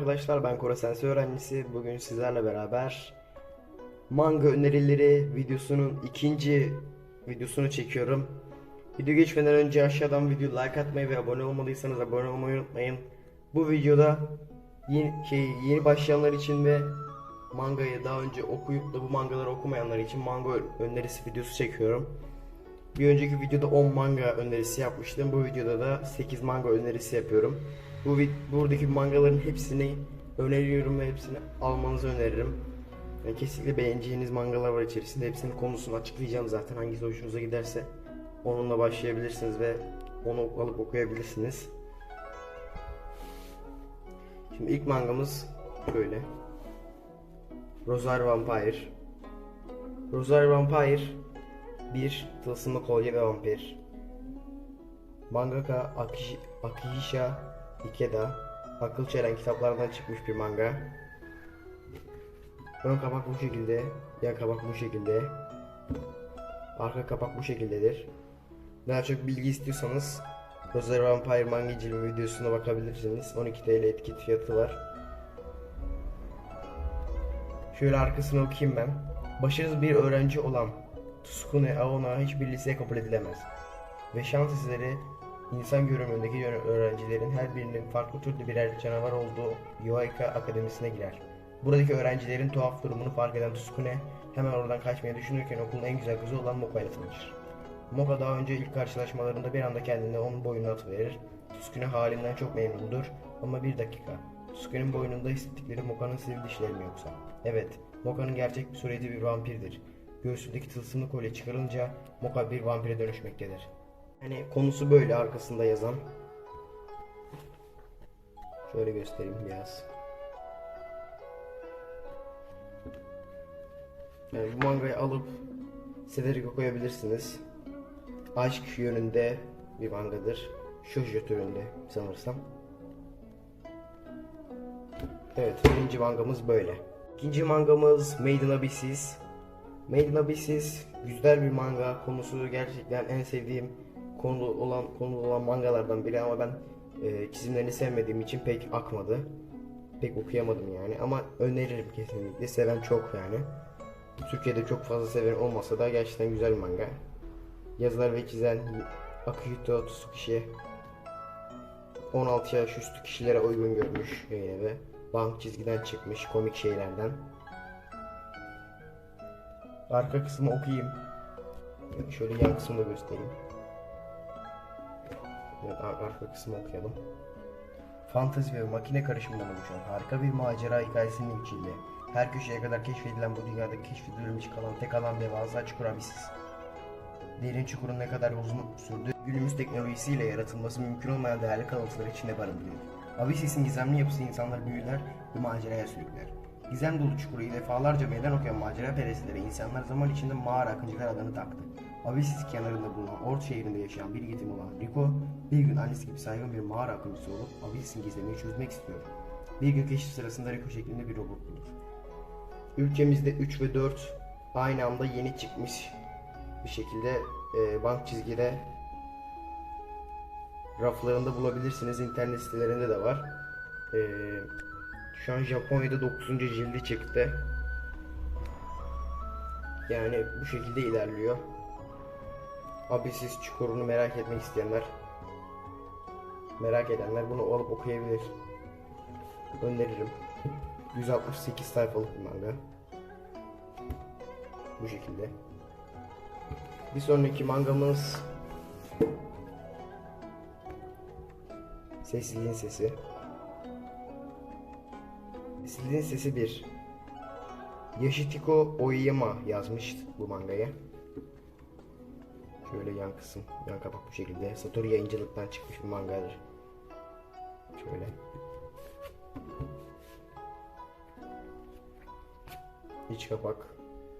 arkadaşlar ben Kore Sensei öğrencisi. Bugün sizlerle beraber manga önerileri videosunun ikinci videosunu çekiyorum. Video geçmeden önce aşağıdan video like atmayı ve abone olmadıysanız abone olmayı unutmayın. Bu videoda yeni, şey, yeni başlayanlar için ve mangayı daha önce okuyup da bu mangaları okumayanlar için manga önerisi videosu çekiyorum. Bir önceki videoda 10 manga önerisi yapmıştım. Bu videoda da 8 manga önerisi yapıyorum. Bu buradaki mangaların hepsini öneriyorum ve hepsini almanızı öneririm. Yani kesinlikle beğeneceğiniz mangalar var içerisinde. Hepsinin konusunu açıklayacağım zaten. Hangisi hoşunuza giderse onunla başlayabilirsiniz ve onu alıp okuyabilirsiniz. Şimdi ilk mangamız şöyle. Rosario Vampire. Rosario Vampire bir tılsımlı kolye ve vampir. Mangaka Akihisa Ikeda akıl çelen kitaplardan çıkmış bir manga. Ön kapak bu şekilde, yan kapak bu şekilde. Arka kapak bu şekildedir. Daha çok bilgi istiyorsanız Rosario Vampire manga inceleme videosuna bakabilirsiniz. 12 TL etiket fiyatı var. Şöyle arkasını okuyayım ben. Başarısız bir öğrenci olan Tsukune Aona hiçbir liseye kabul edilemez. Ve şans eseri insan görünümündeki öğrencilerin her birinin farklı türlü birer canavar olduğu Yoaika Akademisi'ne girer. Buradaki öğrencilerin tuhaf durumunu fark eden Tsukune hemen oradan kaçmayı düşünürken okulun en güzel kızı olan Moka ile tanışır. Moka daha önce ilk karşılaşmalarında bir anda kendini onun boynuna atıverir. Tsukune halinden çok memnundur ama bir dakika. Tsukune'nin boynunda hissettikleri Moka'nın sivri dişleri mi yoksa? Evet, Moka'nın gerçek bir sureti bir vampirdir. Göğsündeki tılsımlı kolye çıkarılınca Moka bir vampire dönüşmektedir. Hani konusu böyle arkasında yazan. Şöyle göstereyim biraz. Yani bu mangayı alıp severek okuyabilirsiniz. Aşk yönünde bir mangadır. Shoujo türünde sanırsam. Evet, birinci mangamız böyle. İkinci mangamız Made in Abysses. Made in Abysses güzel bir manga. Konusu gerçekten en sevdiğim konu olan konu olan mangalardan biri ama ben e, çizimlerini sevmediğim için pek akmadı. Pek okuyamadım yani ama öneririm kesinlikle. Seven çok yani. Türkiye'de çok fazla seven olmasa da gerçekten güzel manga. Yazar ve çizen Akihito Tsukishi 16 yaş üstü kişilere uygun görmüş yayın evi. Bank çizgiden çıkmış komik şeylerden. Arka kısmı okuyayım. Şöyle yan kısmını göstereyim. Evet, ar- arka kısmı okuyalım. Fantezi ve makine karışımından oluşan harika bir macera hikayesinin içinde her köşeye kadar keşfedilen bu dünyada keşfedilmiş kalan tek alan devasa çukur abisiz. Derin çukurun ne kadar uzun sürdüğü günümüz teknolojisiyle yaratılması mümkün olmayan değerli kalıntılar içinde barındırıyor. Abisis'in gizemli yapısı insanları büyüler ve maceraya sürükler. Gizem dolu çukuru defalarca meydan okuyan macera perestlere insanlar zaman içinde mağara akıncılar adını taktı. Abisis kenarında bulunan Ort şehrinde yaşayan bir yetim olan Rico, bir gün annesi gibi saygın bir mağara akıncısı olup Abisis'in gizemini çözmek istiyor. Bir gün keşif sırasında Rico şeklinde bir robot bulur. Ülkemizde 3 ve 4 aynı anda yeni çıkmış bir şekilde e, bank çizgide raflarında bulabilirsiniz. İnternet sitelerinde de var. E, şu an Japonya'da 9. cildi çıktı. Yani bu şekilde ilerliyor. Abisiz çukurunu merak etmek isteyenler merak edenler bunu alıp okuyabilir. Öneririm. 168 sayfalık bir manga. Bu şekilde. Bir sonraki mangamız Sessizliğin Sesi. Sessizliğin Sesi 1. Yoshitiko Oyama yazmış bu mangaya. Şöyle yan kısım, yan kapak bu şekilde. Satori yayıncılıktan çıkmış bir mangadır. Şöyle. İç kapak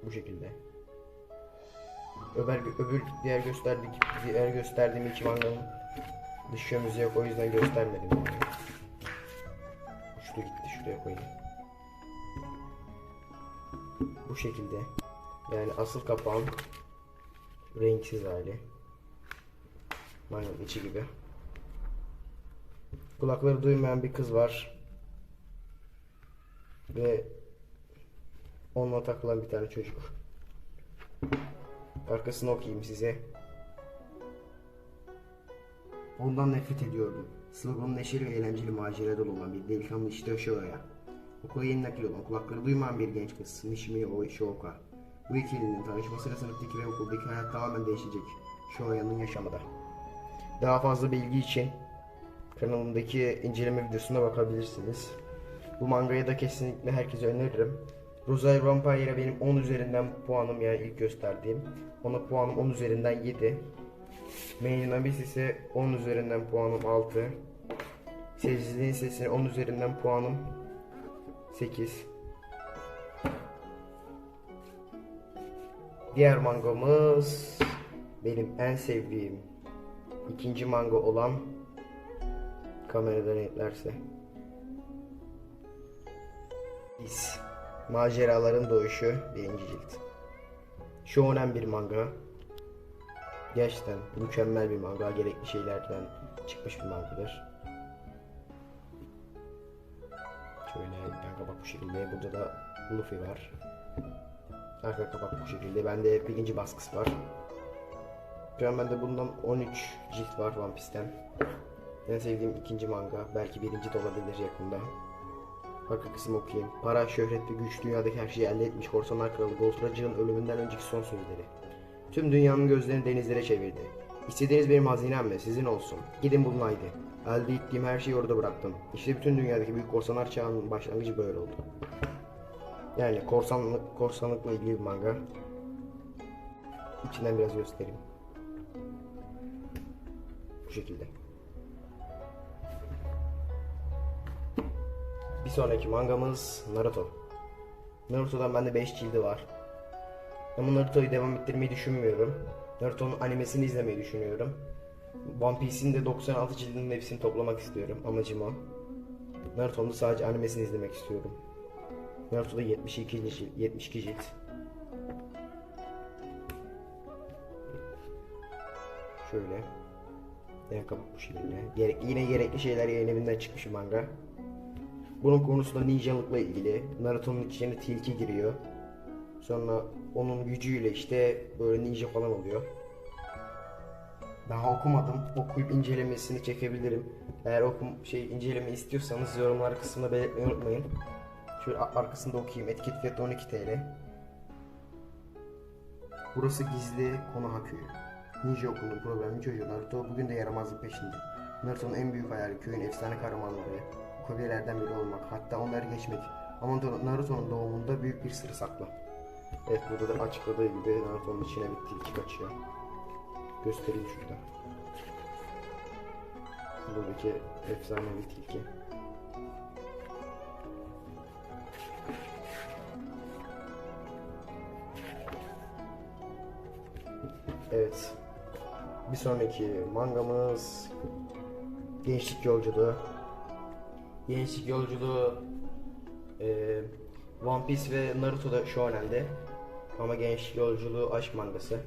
bu şekilde. Öber, öbür diğer gösterdik diğer gösterdiğim iki manganın dış yönümüzü yok o yüzden göstermedim yani. Uçtu gitti şuraya koyayım. Bu şekilde. Yani asıl kapağın renksiz hali. Manganın içi gibi. Kulakları duymayan bir kız var. Ve onunla takılan bir tane çocuk. Arkasını okuyayım size. Ondan nefret ediyordum. Sloganı neşeli ve eğlenceli macera dolu olan bir delikanlı işte Shoya. Okula yeni nakil olan, kulakları duymayan bir genç kız Nishimi Oishoka. Bu ikilinin tanışmasıyla sınıftaki ve okuldaki hayat tamamen değişecek. Shoya'nın yaşamada. Daha fazla bilgi için kanalımdaki inceleme videosuna bakabilirsiniz. Bu mangayı da kesinlikle herkese öneririm. Rosario Vampire'e benim 10 üzerinden puanım yani ilk gösterdiğim. Ona puanım 10 üzerinden 7. Main Abyss ise 10 üzerinden puanım 6. Sessizliğin sesine 10 üzerinden puanım 8. Diğer mangamız benim en sevdiğim ikinci manga olan kamerada netlerse. Biz Maceraların Doğuşu birinci cilt. Shonen bir manga. Gerçekten mükemmel bir manga. Gerekli şeylerden çıkmış bir mangadır. Şöyle yan kapak bu şekilde. Burada da Luffy var. Arka kapak bu şekilde. Bende birinci baskısı var. Şu an bende bundan 13 cilt var One Piece'ten. En sevdiğim ikinci manga. Belki birinci de olabilir yakında. Arka kısmı okuyayım. Para, şöhret ve güç dünyadaki her şeyi elde etmiş korsanlar kralı Goldracık'ın ölümünden önceki son sözleri. Tüm dünyanın gözlerini denizlere çevirdi. İstediğiniz benim hazinem mi? Sizin olsun. Gidin bulun haydi. Elde ettiğim her şeyi orada bıraktım. İşte bütün dünyadaki büyük korsanlar çağının başlangıcı böyle oldu. Yani korsanlık, korsanlıkla ilgili bir manga. İçinden biraz göstereyim. Bu şekilde. Bir sonraki mangamız Naruto. Naruto'dan bende 5 cildi var. Ama Naruto'yu devam ettirmeyi düşünmüyorum. Naruto'nun animesini izlemeyi düşünüyorum. One Piece'in de 96 cildinin hepsini toplamak istiyorum. Amacım o. Naruto'nun sadece animesini izlemek istiyorum. Naruto'da 72 cilt, 72 cilt. Şöyle. Kapak bu şekilde. Gerek, yine gerekli şeyler yayın evinden çıkmış manga. Bunun konusu da ninjalıkla ilgili. Naruto'nun içine tilki giriyor. Sonra onun gücüyle işte böyle ninja falan oluyor. Daha okumadım. Okuyup incelemesini çekebilirim. Eğer okum şey inceleme istiyorsanız yorumlar kısmına belirtmeyi unutmayın. Şöyle arkasında okuyayım. Etiket fiyatı 12 TL. Burası gizli Konoha köyü. Ninja okulunun programı çocuğu Naruto bugün de yaramazlık peşinde. Naruto'nun en büyük hayali köyün efsane kahramanları, bu kabilelerden biri olmak, hatta onları geçmek. Ama Naruto'nun doğumunda büyük bir sır saklı. Evet burada da açıkladığı gibi Naruto'nun içine bir tilki kaçıyor. Göstereyim şurada. Buradaki efsanevi tilki. Evet. Bir sonraki mangamız Gençlik Yolculuğu. Gençlik Yolculuğu e, One Piece ve Naruto'da shonen'de ama Gençlik Yolculuğu aşk mangası.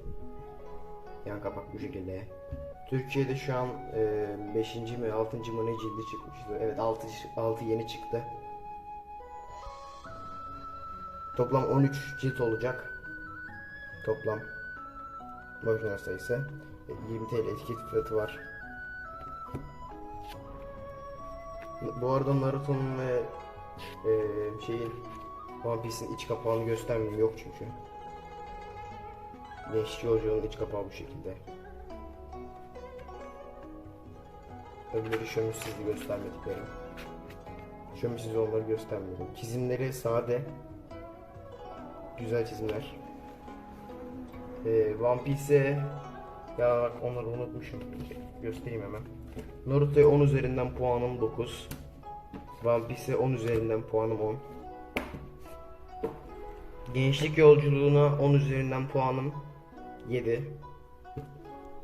Yan kapak bu şekilde. Türkiye'de şu an 5. mi 6. mı ne cildi çıkmıştı. Evet 6, 6 yeni çıktı. Toplam 13 cilt olacak. Toplam orijinal sayısı. E, 20 TL etiket fiyatı var. Bu arada Naruto'nun ve e, şeyin One Piece'in iç kapağını göstermeyeyim yok çünkü. Gençlik Yolculuğu'nun iç kapağı bu şekilde. Öbürleri şömüzsüzlü göstermediklerim. Şömüzsüz onları göstermiyorum. Çizimleri sade. Güzel çizimler. Ee, One Piece'e ya bak onları unutmuşum. Göstereyim hemen. Naruto'ya 10 üzerinden puanım 9. One Piece'e 10 üzerinden puanım 10. Gençlik yolculuğuna 10 üzerinden puanım 7.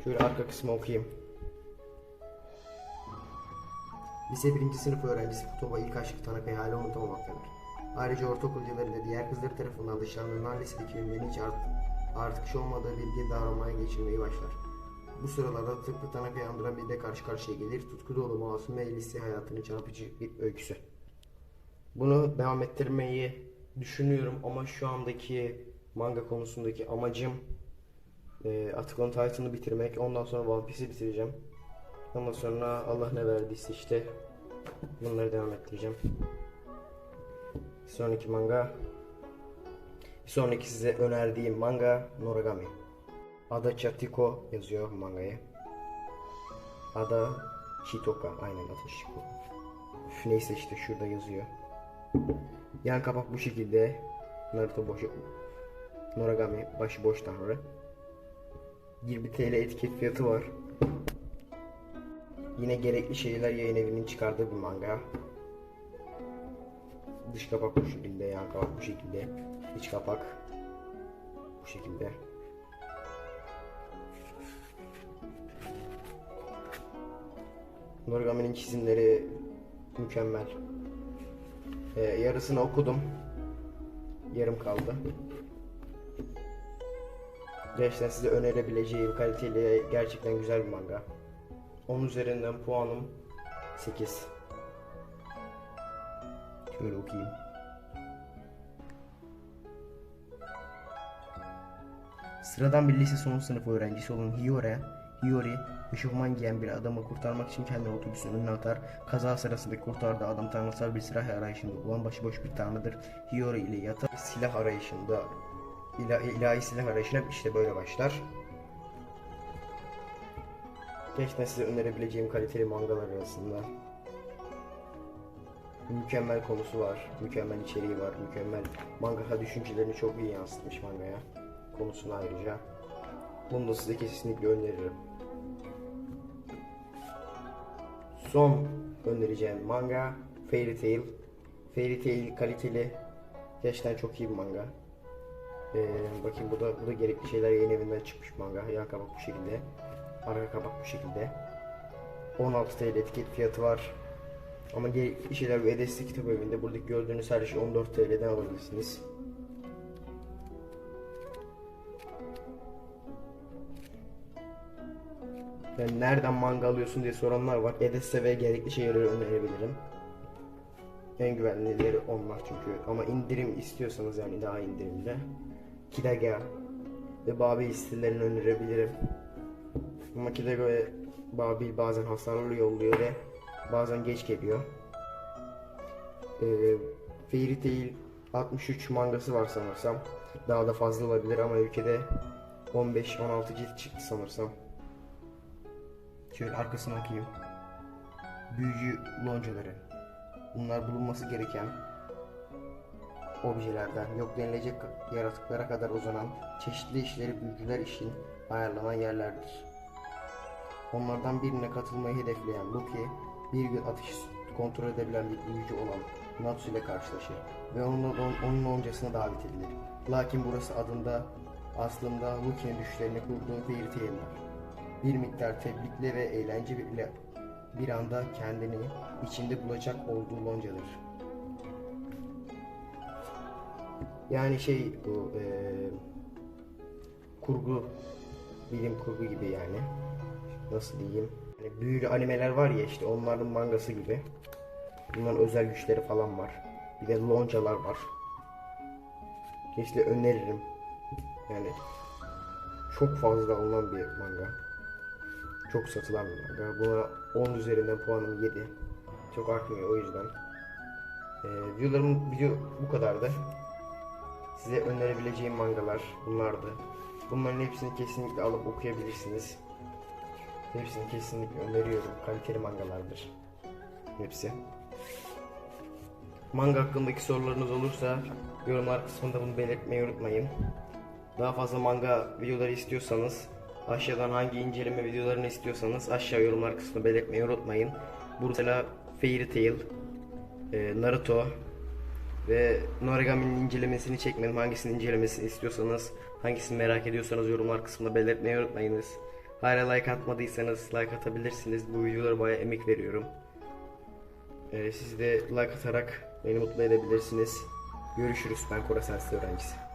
Şöyle arka kısmı okuyayım. Lise 1. sınıf öğrencisi Futoba ilk aşkı Tanaka'yı hala unutamamaktadır. Ayrıca ortaokul yıllarında diğer kızlar tarafından dışlandırılan lisedeki yönlerini hiç art, artık iş olmadığı bilgi davranmaya geçirmeyi başlar. Bu sıralarda tıpkı Tanaka'yı andıran bir de karşı karşıya gelir. Tutku dolu masum ve lise hayatının çarpıcı bir öyküsü. Bunu devam ettirmeyi düşünüyorum ama şu andaki manga konusundaki amacım e, Attack on Titan'ı bitirmek. Ondan sonra One Piece'i bitireceğim. Ondan sonra Allah ne verdiyse işte bunları devam ettireceğim. Bir sonraki manga bir sonraki size önerdiğim manga Noragami. Ada Chatiko yazıyor mangaya. Ada Shitoka aynen Ada Shitoka. Üf, neyse işte şurada yazıyor. Yan kapak bu şekilde. Naruto boşu. Noragami başı boş tanrı. 20 TL etiket fiyatı var. Yine gerekli şeyler yayın evinin çıkardığı bir manga. Dış kapak bu şekilde, yan kapak bu şekilde, iç kapak bu şekilde. Noragami'nin çizimleri mükemmel. Ee, yarısını okudum. Yarım kaldı. Gerçekten size önerebileceğim kaliteli gerçekten güzel bir manga. 10 üzerinden puanım 8. Şöyle okuyayım. Sıradan bir lise son sınıf öğrencisi olan Hiyore, Hiyori, eşofman giyen bir adamı kurtarmak için kendini otobüsün önüne atar. Kaza sırasında kurtardığı adam tanrısal bir silah arayışında olan başıboş bir tanrıdır. Hiyori ile yatar silah arayışında ila, ilahi silah arayışına işte böyle başlar. Gerçekten size önerebileceğim kaliteli mangalar arasında. Mükemmel konusu var, mükemmel içeriği var, mükemmel mangaka düşüncelerini çok iyi yansıtmış mangaya. Konusunu ayrıca. Bunu da size kesinlikle öneririm. Son önereceğim manga Fairy Tail. Fairy Tail kaliteli. Gerçekten çok iyi bir manga. Ee, bakayım bu da bu da gerekli şeyler yayın evinden çıkmış manga. Yan kapak bu şekilde. Arka kapak bu şekilde. 16 TL etiket fiyatı var. Ama gerekli şeyler bu Edesli kitap evinde. Buradaki gördüğünüz her şeyi 14 TL'den alabilirsiniz. Yani nereden manga alıyorsun diye soranlar var. Edes'te ve gerekli şeyleri önerebilirim. En güvenlileri onlar çünkü. Ama indirim istiyorsanız yani daha indirimde. Kidaga ve Babil sitelerini önerebilirim. Ama Kidaga ve Babil bazen hasarlı yolluyor ve bazen geç geliyor. Ee, Fairy Tail 63 mangası var sanırsam. Daha da fazla olabilir ama ülkede 15-16 cilt çıktı sanırsam. Şöyle arkasına bakayım. Büyücü loncaları. Bunlar bulunması gereken objelerden yok denilecek yaratıklara kadar uzanan çeşitli işleri büyücüler için ayarlanan yerlerdir. Onlardan birine katılmayı hedefleyen Loki bir gün ateşi kontrol edebilen bir büyücü olan Natsu ile karşılaşır ve onun, onun loncasına davet edilir. Lakin burası adında aslında Loki'nin düşlerini kurduğu bir teyimler bir miktar tebrikle ve eğlence ile bir anda kendini içinde bulacak olduğu loncadır. Yani şey bu eee, kurgu, bilim kurgu gibi yani. Nasıl diyeyim? Hani büyülü animeler var ya işte onların mangası gibi. Bunların özel güçleri falan var. Bir de loncalar var. Kesinlikle öneririm. Yani çok fazla alınan bir manga. Çok satılan manga. Buna 10 üzerinden puanım 7. Çok artmıyor o yüzden. Ee, videolarım video bu kadardı. Size önerebileceğim mangalar bunlardı. Bunların hepsini kesinlikle alıp okuyabilirsiniz. Hepsini kesinlikle öneriyorum. Kaliteli mangalardır. Hepsi. Manga hakkındaki sorularınız olursa yorumlar kısmında bunu belirtmeyi unutmayın. Daha fazla manga videoları istiyorsanız aşağıdan hangi inceleme videolarını istiyorsanız aşağı yorumlar kısmında belirtmeyi unutmayın. Burada Fairy Tail, e, Naruto ve Noragami'nin incelemesini çekmedim. Hangisinin incelemesini istiyorsanız, hangisini merak ediyorsanız yorumlar kısmında belirtmeyi unutmayınız. Hala like atmadıysanız like atabilirsiniz. Bu videolara bayağı emek veriyorum. E, siz de like atarak beni mutlu edebilirsiniz. Görüşürüz. Ben Kora Sensi öğrencisi.